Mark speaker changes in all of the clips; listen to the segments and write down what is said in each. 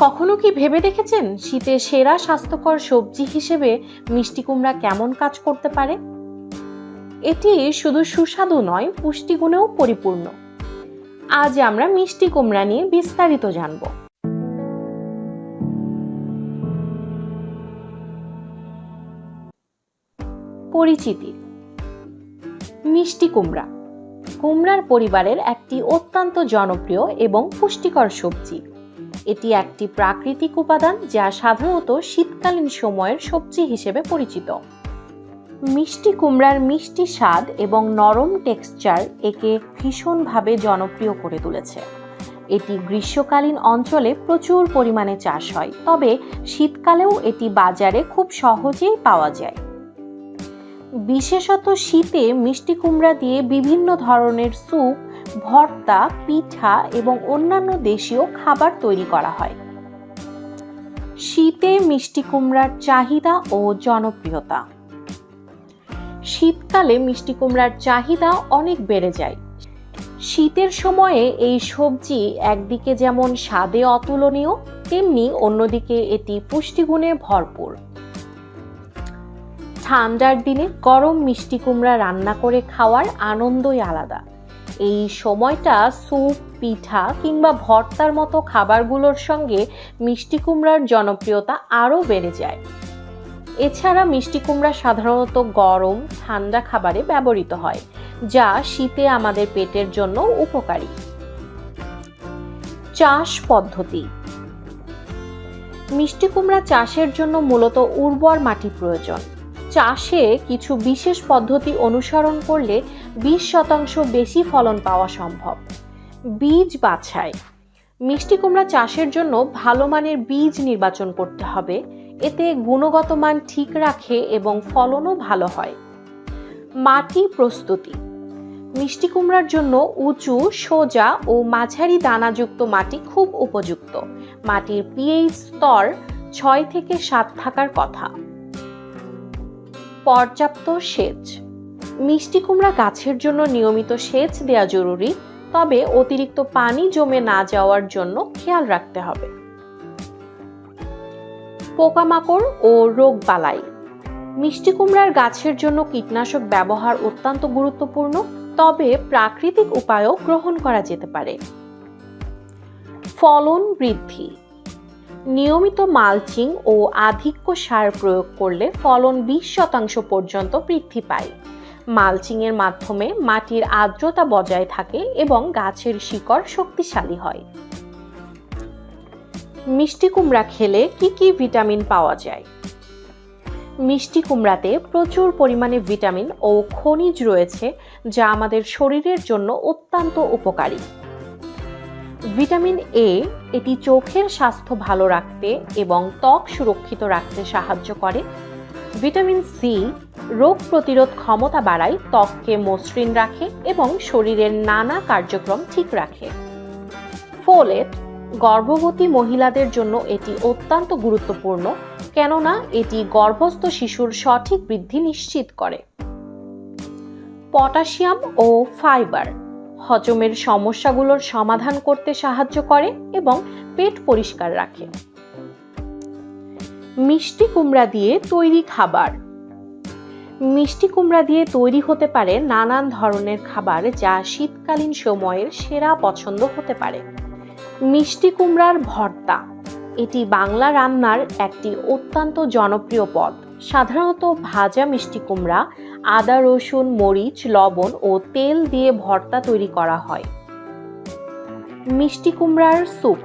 Speaker 1: কখনো কি ভেবে দেখেছেন শীতে সেরা স্বাস্থ্যকর সবজি হিসেবে মিষ্টি কুমড়া কেমন কাজ করতে পারে? এটি শুধু সুস্বাদু নয়, পুষ্টিগুণেও পরিপূর্ণ। আজ আমরা মিষ্টি কুমড়া নিয়ে বিস্তারিত জানব। পরিচিতি। মিষ্টি কুমড়া। কুমড়ার পরিবারের একটি অত্যন্ত জনপ্রিয় এবং পুষ্টিকর সবজি। এটি একটি প্রাকৃতিক উপাদান যা সাধারণত শীতকালীন সময়ের সবজি হিসেবে পরিচিত। মিষ্টি কুমড়ার মিষ্টি স্বাদ এবং নরম টেক্সচার একে ভীষণভাবে জনপ্রিয় করে তুলেছে। এটি গ্রীষ্মকালীন অঞ্চলে প্রচুর পরিমাণে চাষ হয়, তবে শীতকালেও এটি বাজারে খুব সহজেই পাওয়া যায়। বিশেষত শীতে মিষ্টি কুমড়া দিয়ে বিভিন্ন ধরনের স্যুপ ভর্তা, পিঠা এবং অন্যান্য দেশীয় খাবার তৈরি করা হয়। শীতে মিষ্টি কুমড়ার চাহিদা ও জনপ্রিয়তা। শীতকালে মিষ্টি কুমড়ার চাহিদা অনেক বেড়ে যায়। শীতের সময়ে এই সবজি একদিকে যেমন স্বাদে অতুলনীয়, তেমনি অন্যদিকে এটি পুষ্টিগুণে ভরপুর। ঠান্ডার দিনে গরম মিষ্টি কুমড়া রান্না করে খাওয়ার আনন্দই আলাদা। এই সময়টা স্যুপ, পিঠা কিংবা ভর্তার মতো খাবারগুলোর সঙ্গে মিষ্টি কুমড়ার জনপ্রিয়তা আরও বেড়ে যায়। এছাড়া মিষ্টি কুমড়া সাধারণত গরম, ঠান্ডা খাবারে ব্যবহৃত হয়, যা শীতে আমাদের পেটের জন্য উপকারী। চাষ পদ্ধতি। মিষ্টি কুমড়া চাষের জন্য মূলত উর্বর মাটি প্রয়োজন। চাষে কিছু বিশেষ পদ্ধতি অনুসরণ করলে বিশ শতাংশ বেশি ফলন পাওয়া সম্ভব। বীজ বাছাই। মিষ্টি কুমড়া চাষের জন্য ভালো মানের বীজ নির্বাচন করতে হবে। এতে গুণগত মান ঠিক রাখে এবং ফলনও ভালো হয়। মাটি প্রস্তুতি। মিষ্টি কুমড়ার জন্য উঁচু, সোজা ও মাঝারি দানাযুক্ত মাটি খুব উপযুক্ত। মাটির পিএইচ স্তর ছয় থেকে সাত থাকার কথা। পর্যাপ্ত সেচ। মিষ্টি কুমড়া গাছের জন্য নিয়মিত সেচ দেওয়া জরুরি, তবে অতিরিক্ত পানি জমে না যাওয়ার জন্য খেয়াল রাখতে হবে। পোকামাকড় ও রোগবালাই। মিষ্টি কুমড়ার গাছের জন্য কীটনাশক ব্যবহার অত্যন্ত গুরুত্বপূর্ণ, তবে প্রাকৃতিক উপায়ও গ্রহণ করা যেতে পারে। ফলন বৃদ্ধি। নিয়মিত মালচিং ও আধিক্য সার প্রয়োগ করলে ফলন বিশ শতাংশ পর্যন্ত বৃদ্ধি পায়। মালচিংয়ের মাধ্যমে মাটির আর্দ্রতা বজায় থাকে এবং গাছের শিকড় শক্তিশালী হয়। মিষ্টি কুমড়া খেলে কি কি ভিটামিন পাওয়া যায়? মিষ্টি কুমড়াতে প্রচুর পরিমাণে ভিটামিন ও খনিজ রয়েছে, যা আমাদের শরীরের জন্য অত্যন্ত উপকারী। ভিটামিন এ এটি চোখের স্বাস্থ্য ভালো রাখতে এবং ত্বক সুরক্ষিত রাখতে সাহায্য করে। ভিটামিন সি রোগ প্রতিরোধ ক্ষমতা বাড়ায়, ত্বককে মসৃণ রাখে এবং শরীরের নানা কার্যক্রম ঠিক রাখে। ফোলেট গর্ভবতী মহিলাদের জন্য এটি অত্যন্ত গুরুত্বপূর্ণ, কেননা এটি গর্ভস্থ শিশুর সঠিক বৃদ্ধি নিশ্চিত করে। পটাশিয়াম ও ফাইবার হজমের সমস্যাগুলোর সমাধান করতে সাহায্য করে এবং পেট পরিষ্কার রাখে। মিষ্টি কুমড়া দিয়ে তৈরি খাবার। মিষ্টি কুমড়া দিয়ে তৈরি হতে পারে নানান ধরনের খাবার যা শীতকালীন সময়ের সেরা পছন্দ হতে পারে। মিষ্টি কুমড়ার ভর্তা। এটি বাংলা রান্নার একটি অত্যন্ত জনপ্রিয় পদ। সাধারণত ভাজা মিষ্টি কুমড়া আদা, রসুন, মরিচ, লবণ ও তেল দিয়ে ভর্তা তৈরি করা হয়। মিষ্টি কুমড়ার স্যুপ।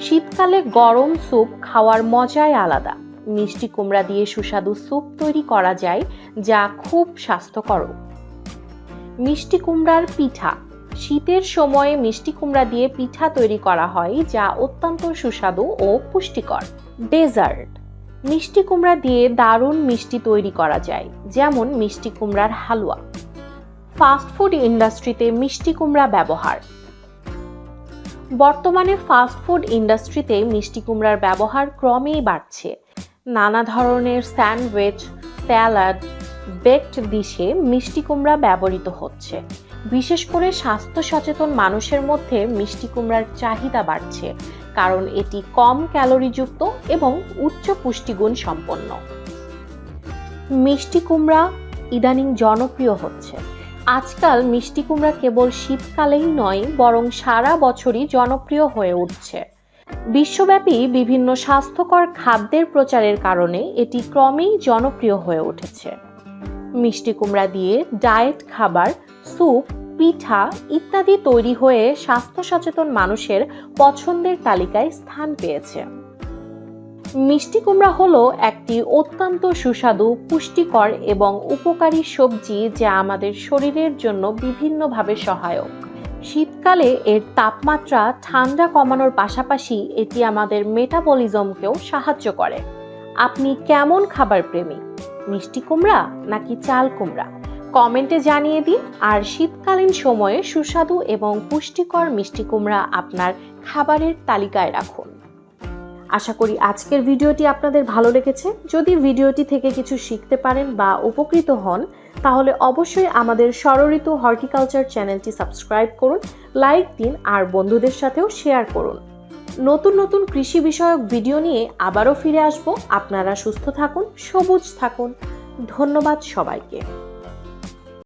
Speaker 1: শীতকালে গরম স্যুপ খাওয়ার মজাই আলাদা। মিষ্টি কুমড়া দিয়ে সুস্বাদু স্যুপ তৈরি করা যায়, যা খুব স্বাস্থ্যকর। মিষ্টি কুমড়ার পিঠা। শীতের সময়ে মিষ্টি কুমড়া দিয়ে পিঠা তৈরি করা হয়, যা অত্যন্ত সুস্বাদু ও পুষ্টিকর। ডেজার্ট। মিষ্টি কুমড়া দিয়ে দারুণ মিষ্টি তৈরি করা যায়, যেমন মিষ্টি কুমড়ার হালুয়া। ফাস্টফুড ইন্ডাস্ট্রিতে মিষ্টি কুমড়া ব্যবহার। বর্তমানে ফাস্টফুড ইন্ডাস্ট্রিতে মিষ্টি কুমড়ার ব্যবহার ক্রমেই বাড়ছে। নানা ধরনের স্যান্ডউইচ, স্যালাড, বেকড ডিশে মিষ্টি কুমড়া ব্যবহৃত হচ্ছে। বিশেষ করে স্বাস্থ্য সচেতন মানুষের মধ্যে মিষ্টি কুমড়ার চাহিদা বাড়ছে। কারণ এটি কম ক্যালোরিযুক্ত এবং উচ্চ পুষ্টিগুণ সম্পন্ন। মিষ্টি কুমড়া ইদানিং জনপ্রিয় হচ্ছে। আজকাল মিষ্টি কুমড়া কেবল শীতকালেই নয়, বরং সারা বছরই জনপ্রিয় হয়ে উঠছে। বিশ্বব্যাপী বিভিন্ন স্বাস্থ্যকর খাদ্যের প্রচারের কারণে এটি ক্রমেই জনপ্রিয় হয়ে উঠেছে। মিষ্টি কুমড়া দিয়ে ডায়েট খাবার, স্যুপ পিঠা ইত্যাদি তৈরি হয়ে স্বাস্থ্য সচেতন মানুষের পছন্দের তালিকায় স্থান পেয়েছে। মিষ্টি কুমড়া হলো একটি অত্যন্ত সুস্বাদু, পুষ্টিকর এবং উপকারী সবজি যা আমাদের শরীরের জন্য বিভিন্নভাবে সহায়ক। শীতকালে এর তাপমাত্রা ঠান্ডা কমানোর পাশাপাশি এটি আমাদের মেটাবলিজমকেও সাহায্য করে। আপনি কেমন খাবার প্রেমী মিষ্টি কুমড়া নাকি চাল কুমড়া? কমেন্টে জানিয়ে দিন আর শীতকালীন সময়ে সুস্বাদু এবং পুষ্টিকর মিষ্টি কুমড়া আপনার খাবারের তালিকায় রাখুন। আশা করি আজকের ভিডিওটি আপনাদের ভালো লেগেছে। যদি ভিডিওটি থেকে কিছু শিখতে পারেন বা উপকৃত হন, তাহলে অবশ্যই আমাদের সরঋতু হর্টিকালচার চ্যানেলটি সাবস্ক্রাইব করুন, লাইক দিন আর বন্ধুদের সাথেও শেয়ার করুন। নতুন নতুন কৃষি বিষয়ক ভিডিও নিয়ে আবারও ফিরে আসব। আপনারা সুস্থ থাকুন, সবুজ থাকুন। ধন্যবাদ সবাইকে।